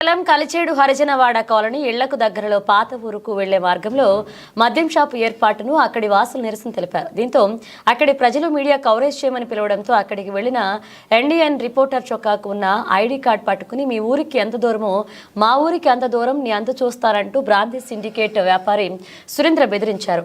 మండలం కలిచేడు హరిజనవాడ కాలనీ ఇళ్ళకు దగ్గరలో పాత ఊరుకు వెళ్ళే మార్గంలో మద్యం షాపు ఏర్పాటును అక్కడి వాసులు నిరసన తెలిపారు. దీంతో అక్కడి ప్రజలు మీడియా కవరేజ్ చేయమని పిలవడంతో అక్కడికి వెళ్ళిన ఎన్డీఎన్ రిపోర్టర్ చొక్కాకు ఉన్న ఐడి కార్డ్ పట్టుకుని మీ ఊరికి ఎంత దూరమో మా ఊరికి అంత దూరం నీ అంత చూస్తారంటూ బ్రాంతి సిండికేట్ వ్యాపారి సురేంద్ర బెదిరించారు.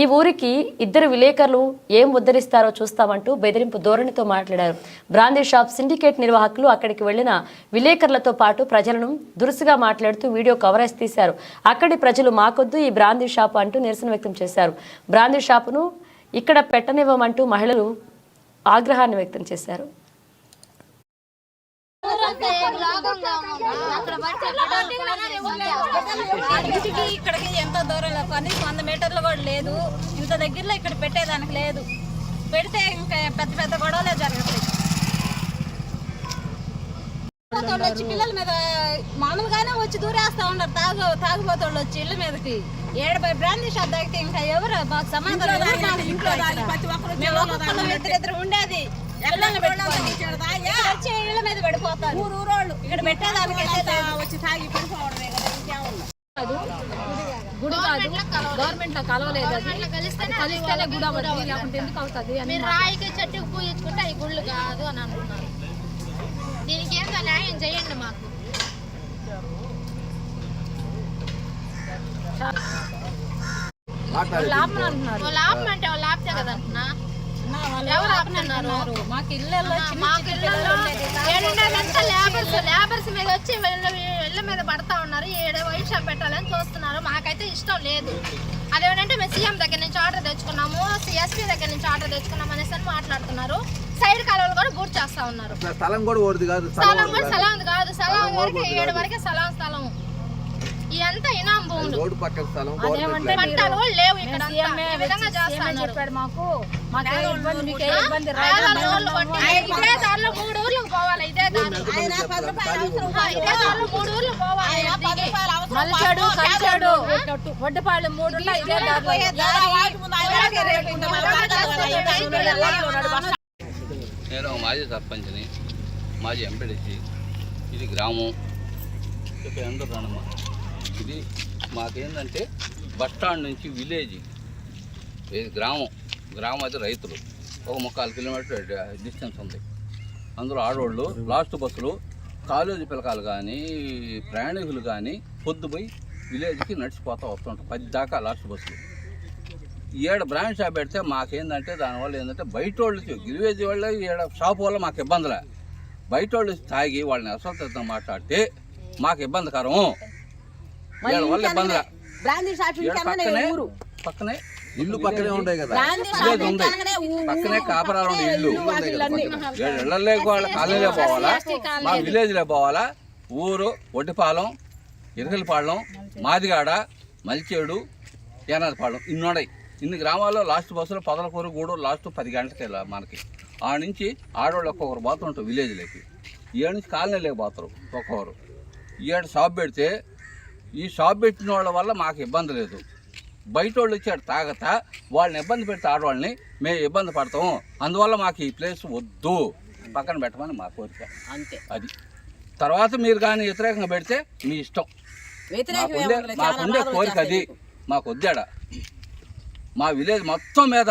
ఈ ఊరికి ఇద్దరు విలేకరులు ఏం ఉద్ధరిస్తారో చూస్తామంటూ బెదిరింపు ధోరణితో మాట్లాడారు. బ్రాందీ షాప్ సిండికేట్ నిర్వాహకులు అక్కడికి వెళ్ళిన విలేకరులతో పాటు ప్రజలను దురుసుగా మాట్లాడుతూ వీడియో కవరేజ్ తీశారు. అక్కడి ప్రజలు మాకొద్దు ఈ బ్రాందీ షాపు అంటూ నిరసన వ్యక్తం చేశారు. బ్రాందీ షాపును ఇక్కడ పెట్టనివ్వమంటూ మహిళలు ఆగ్రహాన్ని వ్యక్తం చేశారు. ఇక్కడికి ఎంత దూరంలో కనీసం వంద మీటర్లు కూడా లేదు. ఇంత దగ్గరలో ఇక్కడ పెట్టేదానికి లేదు. పెడితే ఇంకా పెద్ద పెద్ద గొడవలే జరుగుతాయి. తాగుబోతోళ్ళు వచ్చి పిల్లల మీద మామూలుగానే వచ్చి దూరేస్తా ఉన్నారు. తాగు తాగుబోతోళ్ళు వచ్చి ఇళ్ళ మీదకి. ఏడు బ్రాందీ షాప్ తాగితే ఇంకా ఎవరు మాకు సమాధానం ఇద్దరిద్దరు ఉండేది. పిల్లల్ని పెట్టుకొని ఇక్కడ వచ్చి ఇళ్ళ మీద పడిపోతారు. ఊరు ఊరోళ్ళు. ఇక్కడ పెట్టేదానికి వచ్చి తాగి పడిపోవడమే కదా ఇంకేముంది? గుడి కాదు. గవర్నమెంట్లో కలవలేదు. అది. కలిస్తేనే గుడి అవ్వదు లేకుంటే ఎందుకు అవుతుంది మీరు రాయికి చెట్టుకు పూజించుకుంటే అవి గుళ్ళు కాదు అని అంటున్నారు. దీనికి ఏందో న్యాయం చేయండి మాకు. లాభం అంటున్నారు. వాళ్ళు ఆపమంటే వాళ్ళు ఆపితే కదా అంటున్నా ఎవరు ఆపుతున్నారు మాకు ఇళ్ళల్లో మాకు ఇళ్ళల్లో ఏడుండేదంతా లేబర్స్ లేబర్స్ మీద వచ్చి వీళ్ళ ఇళ్ళ మీద పడతా ఉన్నారు. ఏడు వైట్ షాప్ పెట్టాలని చూస్తున్నారు. మాకైతే ఇష్టం లేదు. అదేంటంటే మేము సీఎం దగ్గర నుంచి ఆర్డర్ తెచ్చుకున్నాము. ఎస్పీ దగ్గర నుంచి ఆర్డర్ తెచ్చుకున్నాము అనేసి అని మాట్లాడుతున్నారు. సైడ్ కాలువలు కూడా బూట్ చేస్తా ఉన్నారు. స్థలం కూడా ఓడిది కాదు. స్థలం కూడా స్థలం కాదు. స్థలం వరకు ఏడు వరకే స్థలం స్థలం. ఇదంతా ఇనాం భూములు. పట్టాలు కూడా లేవు ఇక్కడ విధంగా చెప్పాడు మాకు మాకు ఏ ఇబ్బంది మీకు ఏ ఇబ్బంది పేదల రోడ్లు కొట్టి ఇదే దారిలో మూడు ఊర్లకు పోవాలి ఇదే దారిలో ఆ, ఇదే దారిలో మూడు ఊర్లు పోవాలి దిగి. మలిచాడు కలిచాడు వడ్డపాళ్ళు మూడు ఉన్నాయి, ఇదే దారిలో. నేను మాజీ సర్పంచ్ని మాజీ ఎంపీడీసీ ఇది గ్రామం ఇక్కడ ఇది మాకేంటంటే బస్ స్టాండ్ నుంచి విలేజ్ ఇది గ్రామం గ్రామం అయితే రైతులు. ఒక ముక్కాలు కిలోమీటర్ డిస్టెన్స్ ఉంది. అందులో ఆడవాళ్ళు లాస్ట్ బస్సులు కాలేజీ పిల్లకాయలు కానీ ప్రయాణికులు కానీ పొద్దుపోయి విలేజ్కి నడిచిపోతూ వస్తుంటారు. పది దాకా లాస్ట్ బస్సులు. ఈడ బ్రాండ్ షాప్ పెడితే మాకేందంటే దానివల్ల ఏంటంటే బయట వాళ్ళు గిరివేజీ వాళ్ళు ఈడ షాప్ వల్ల మాకు ఇబ్బందులే. బయట వాళ్ళు తాగి వాళ్ళని అసలు మాట్లాడితే మాకు ఇబ్బందికరం. వీళ్ళ వల్ల ఇబ్బందిలే. పక్కనే ఇల్లు పక్కనే ఉంటాయి కదా. విలేజ్ ఉంది పక్కనే కాపరాలు ఉండే ఇల్లు. వాళ్ళ కాలనీలో పోవాలా? మా విలేజ్లో పోవాలా? ఊరు ఒడ్డిపాలెం ఇరకలపాలెం మాదిగాడ మలిచేడు ఏనాదిపాలెం ఇన్నున్నాయి ఇన్ని గ్రామాల్లో లాస్ట్ బస్సులో పదలకూరు గూడు లాస్ట్ పది గంటలకి వెళ్ళా మనకి. ఆ నుంచి ఆడవాళ్ళు ఒక్కొక్కరు పోతుంటారు విలేజ్లోకి ఏడు నుంచి కాలనీలోకి పోతారు ఒక్కొక్కరు. ఏడు షాప్ పెడితే ఈ షాప్ పెట్టిన వాళ్ళ వల్ల మాకు ఇబ్బంది లేదు. బయట వాళ్ళు వచ్చాడు తాగతా వాళ్ళని ఇబ్బంది పెడితే ఆడవాళ్ళని మేము ఇబ్బంది పడతాం. అందువల్ల మాకు ఈ ప్లేస్ వద్దు. పక్కన పెట్టమని మా కోరిక. అంతే. అది. తర్వాత మీరు కానీ వ్యతిరేకంగా పెడితే మీ ఇష్టం. మాకుండే మాకుండే కోరిక అది. మాకు. వద్దాడ. మా విలేజ్ మొత్తం మీద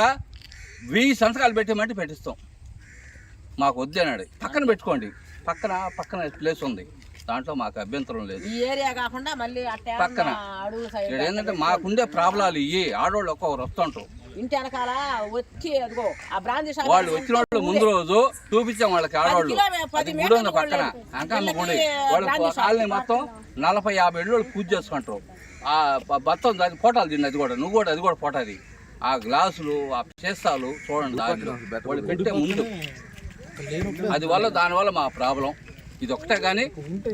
వెయ్యి సంతకాలు పెట్టేమంటే పెట్టిస్తాం. మాకు వద్దేనాడు పక్కన పెట్టుకోండి. పక్కన పక్కన ప్లేస్ ఉంది. దాంట్లో మాకు అభ్యంతరం లేదు. ఈ ఏరియా కాకుండా మళ్ళీ అట్టే పక్కన. ఇక్కడ ఏంటంటే మాకుండే ప్రాబ్లాలు ఇవి ఆడవాళ్ళు ఒక్కొక్కరు వస్తుంటారు. ఇంటి వెనకాల వచ్చి అదిగో ఆ బ్రాందీ షాప్ వాళ్ళు వచ్చిన వాళ్ళు ముందు రోజు చూపించాం వాళ్ళకి ఆడవాళ్ళు అది గుడి ఉంది మీటర్లు పక్కన కూడా అంకమ్మ గుడి. వాళ్ళు కాలనీ మొత్తం నలభై యాభై ఏళ్ళు వాళ్ళు పూజ చేసుకుంటారు. ఆ బత్తం దాని ఫోటోలు తిండి అది కూడా. నువ్వు కూడా అది కూడా ఫోటో అది. ఆ గ్లాసులు ఆ చేస్తాలు చూడండి దాంట్లో. వాళ్ళు పెట్టే ముందు. అది వల్ల దానివల్ల మా ప్రాబ్లం. ఇది ఒకటే కానీ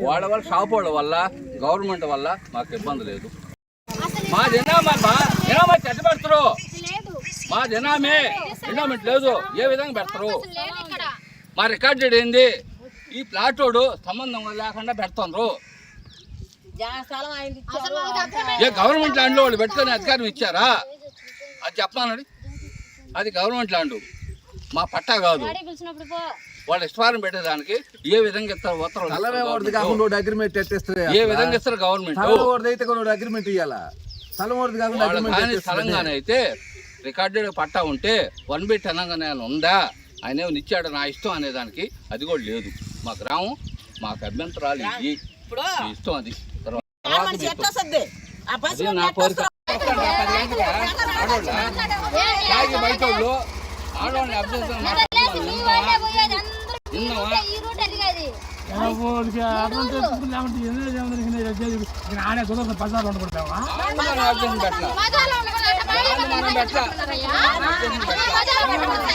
వాళ్ళ వల్ల షాప్ వాళ్ళ వల్ల గవర్నమెంట్ వల్ల మాకు ఇబ్బంది లేదు. మా జనామా జనామా చెట్టు పెడతారు. మా జనామే ఎండోమెంట్ లేదు. ఏ విధంగా పెడతారు? మా రికార్డెడ్ ఏంది? ఈ ప్లాటోడు సంబంధం లేకుండా పెడుతున్నారు ఏ గవర్నమెంట్ ల్యాండ్లో వాళ్ళు పెట్టుకునే అధికారం ఇచ్చారా? అది చెప్పానండి అది గవర్నమెంట్ ల్యాండ్ మా పట్టా కాదు. పిలిచినప్పుడు వాళ్ళ ఇష్టవారం పెట్టేదానికి ఏ విధంగా ఇస్తారు ఉత్తర్వులు? కాకుండా అగ్రిమెంట్ ఏ విధంగా ఇస్తారు గవర్నమెంట్ అయితే కొన్ని అగ్రిమెంట్ ఇవ్వాలా స్థలం కాకుండా తెలంగాణ అయితే రికార్డెడ్ పట్టా ఉంటే వన్ బి తెలంగాణ ఉందా ఆయన ఏమో ఇచ్చాడు నా ఇష్టం అనేదానికి అది కూడా లేదు మా గ్రామం మాకు అభ్యంతరాలు ఇవి మీ ఇష్టం అది తర్వాత ఇష్టం. నా కోరిక ఆడవాళ్ళని అభ్యంతరం మాట్లాడుతున్నారు. విన్నావా? ఈ రూట్ అడిగేది ఆడవాళ్ళని అభ్యంతరం పెట్టాలా? మజాలో ఉండకుండా బయట మనం పెట్టాలా? మజాలో ఉండకుండా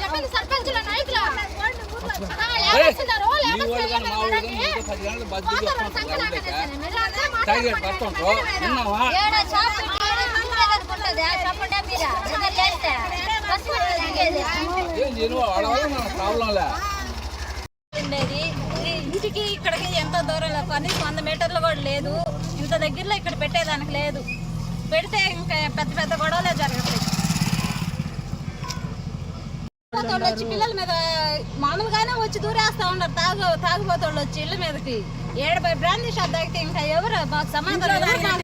చెప్పింది సర్పంచుల నాయకులు ఏయ్, మీ వాళ్ళు కానీ మా వాళ్ళు కానీ మీతో పది గంటలు బద్దలు చేసుకుంటారు గ్రౌండ్లోకి. తాగాడు పడుతుంటారు విన్నావా ఉండేది. ఇంటికి ఇక్కడికి ఎంతో దూరంలో కనీసం వంద మీటర్లు కూడా లేదు. ఇంత దగ్గరలో ఇక్కడ పెట్టేదానికి లేదు. పెడితే ఇంకా పెద్ద పెద్ద గొడవలే జరుగుతాయి. తాగుబోతోళ్ళు వచ్చి పిల్లల మీద మామూలుగానే వచ్చి దూరేస్తా ఉన్నారు. తాగు తాగుబోతోళ్ళు వచ్చి ఇళ్ళ మీదకి. ఏడు బ్రాందీ షాప్ తాగితే ఇంకా ఎవరు మాకు సమాధానం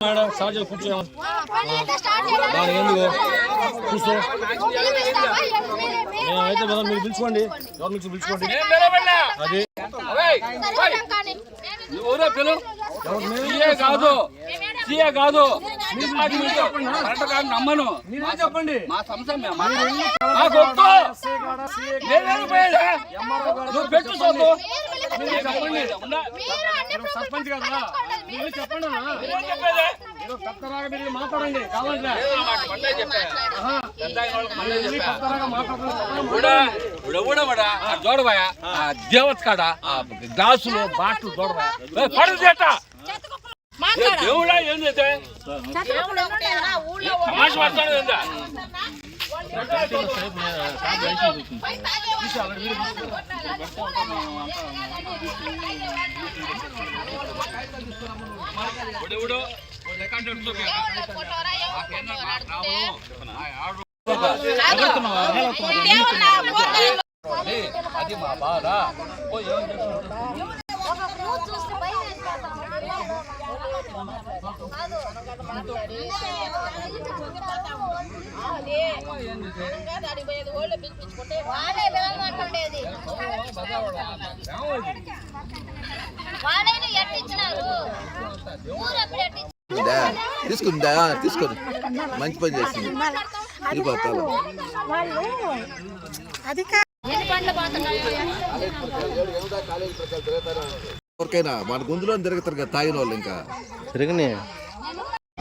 దా, చ- చూద్దాం. అమ్మా, చంద్రబాబు నాయుడు గారు ఎవరైతే ఆమె అయితే కదా మీరు పిలుచుకోండి ఎవరి నుంచి పిలుచుకోండి నువ్వు ఊరే పిలు. కాదు సీఏ కాదు నమ్మను. మీరే చెప్పండి? మా సంస్థ? నువ్వు పెట్టు సర్పంచ్ కదా? మీరు చెప్పండి? మీరు మాట్లాడండి. కావాలంటే దేవత కాడ? ఆ గ్లాసులు బాట్లు ఏ దేవుడా ఏం చేస్తే తమాష మాట్లాడదు ఏందా? ఇప్పుడు అది మా బాధ. ఉందా? తీసుకుందా? తీసుకోండి మంచి పని చేసింది. వెళ్ళిపోతాను ఎవరికైనా మన గొంతులో తిరుగుతారు కదా తాగిన వాళ్ళు ఇంకా. తిరగనే.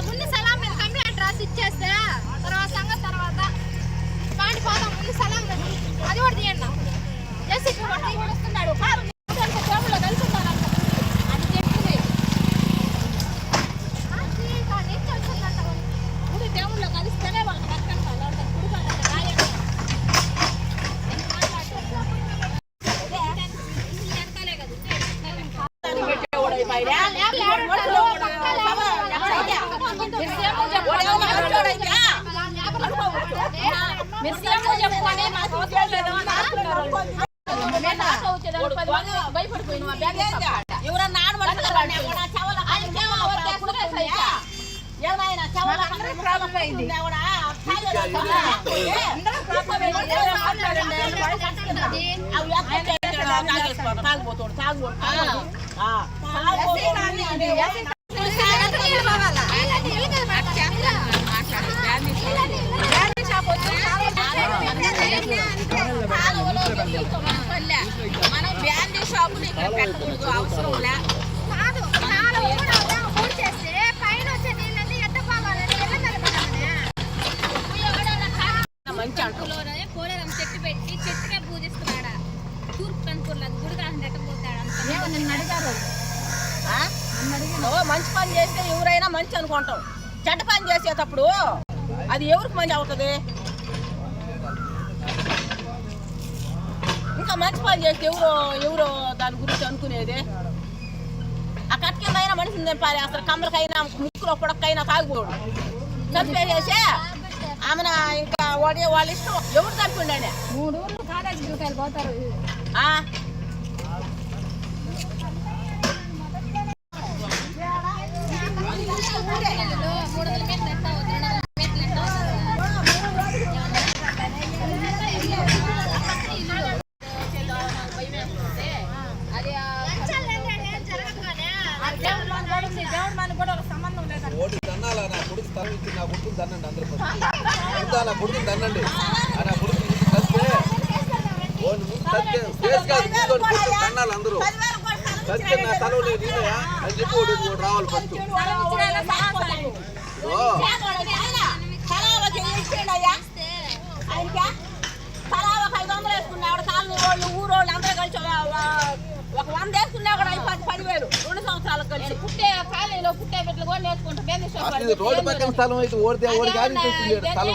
ముందు సలాం మీద కంప్లైంట్ రాసి ఇచ్చేస్తే తర్వాత సంగతి తర్వాత పాండి పోదాం ముందు సలాం రండి. అది కూడా తీయండి ఎస్ వస్తున్నాడు దేవుళ్ళు కలుసుకున్నారు అది చెప్పింది గుడి దేవుళ్ళు కలిస్తేనే వాళ్ళకి రక్తం కావాలి గుడి రాయండి వెనకాలే కదా ఎవరన్నా ఆడవాళ్ళు ఏమైనా చవల ప్రాబ్లం అయింది తాగుపోతాడు తాగుపోతాడు. మనం బ్యాండీ షాపులు ఇక్కడ పెట్టకూడదు. అవసరం లే కాదు కాలువ కూడా అలా పూడ్చేస్తే పైన వచ్చే నీళ్ళని ఎట్ట పోవాలని ఎల్ల మీద పడాలని మంచి అంటాం లోనే పోలేరమ్మ చెట్టు పెట్టి చెట్టుకే పూజిస్తున్నాడా తూర్పు కనుకూర్లేదు గుడి కాకుండా పోతాడు అంత నిన్ను అడిగారు ఆ? ఓ మంచి పని చేస్తే ఎవరైనా మంచి అనుకుంటాం. చెడ్డ పని చేసేటప్పుడు అది ఎవరికి మంచి అవుతుంది? ఇంకా మంచి పని చేస్తే ఎవరో ఎవరో దాని గురించి అనుకునేది? ఆ కట్ట కింద అయినా మనిషిని తెంపాలి అసలు కమ్మలకైనా ముక్కులో పొడక్కైనా తాగిపోడు చంపేసేసి ఆమెన ఇంకా వాడి వాళ్ళ ఇష్టం. ఎవరు చంపిండే మూడు ఊర్లు కాలేజీ పోతారు అని చెప్పి ఓడి రావాలి ఫస్ట్ ఊరోళ్ళు అందరూ కలిసి ఒక వంద వేసుకున్నా కూడా పది పదివేలు రెండు సంవత్సరాలకు కలిసి పుట్టే కాలేజీలో పుట్టే బిడ్డలు కూడా రోడ్డు పక్కన స్థలం అయితే ఓడితే ఓడి స్థలం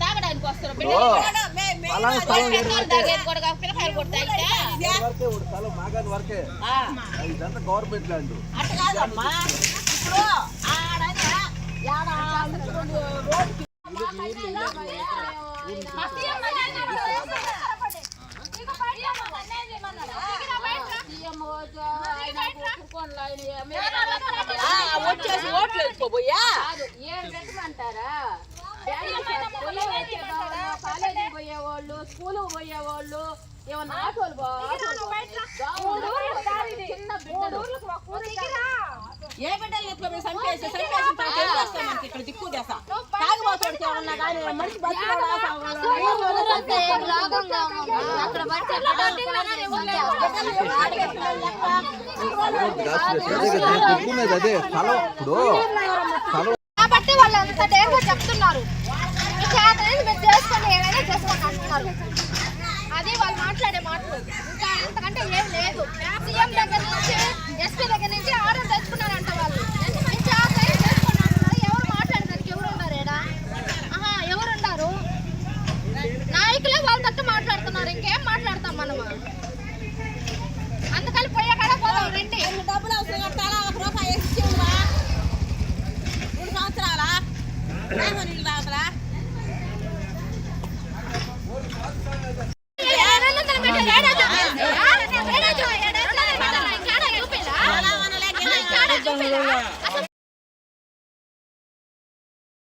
తాగడానికి వస్తారు ఇదంతా గవర్నమెంట్ ల్యాండ్ వచ్చేసి ఓట్లు వేసుకోబోయా కాలేజీకి పోయేవాళ్ళు స్కూల్ పోయేవాళ్ళు ఏమన్నా ఆటోలు బా- ఆటోలు చిన్న బిడ్డలు ఏ బిడ్డలు ఎట్లా మేము చంపేసి చంపేసిన తర్వాత ఏం చేస్తాం మనకి ఇక్కడ దిక్కు దేశ తాగుబోతుడికి ఎవరన్నా కానీ మనిషి బతికినోడా అక్కడ బట్టి చెప్పుకునేది అదే స్థలం ఇప్పుడు స్థలం కాబట్టి వాళ్ళు అంత డేర్గా చెప్తున్నారు మీ మీరు చేసుకోండి ఏమైనా చేసుకోండి అంటున్నారు. అది వాళ్ళు మాట్లాడే మాటలు. ఇంకా అంతకంటే ఏం లేదు. సీఎం దగ్గర నుంచి ఎస్పీ దగ్గర నుంచి ఆర్డర్ తెచ్చుకున్నారంట వాళ్ళు. మీ చేత అంటున్నారు? ఎవరు మాట్లాడడానికి ఎవరు ఉన్నారు ఆహా ఎవరు ఉన్నారు? నాయకులే వాళ్ళ తట్టు మాట్లాడుతున్నారు. ఇంకేం మాట్లాడతాం మనము? అందుకని పోయే కాడ పోదాం రండి.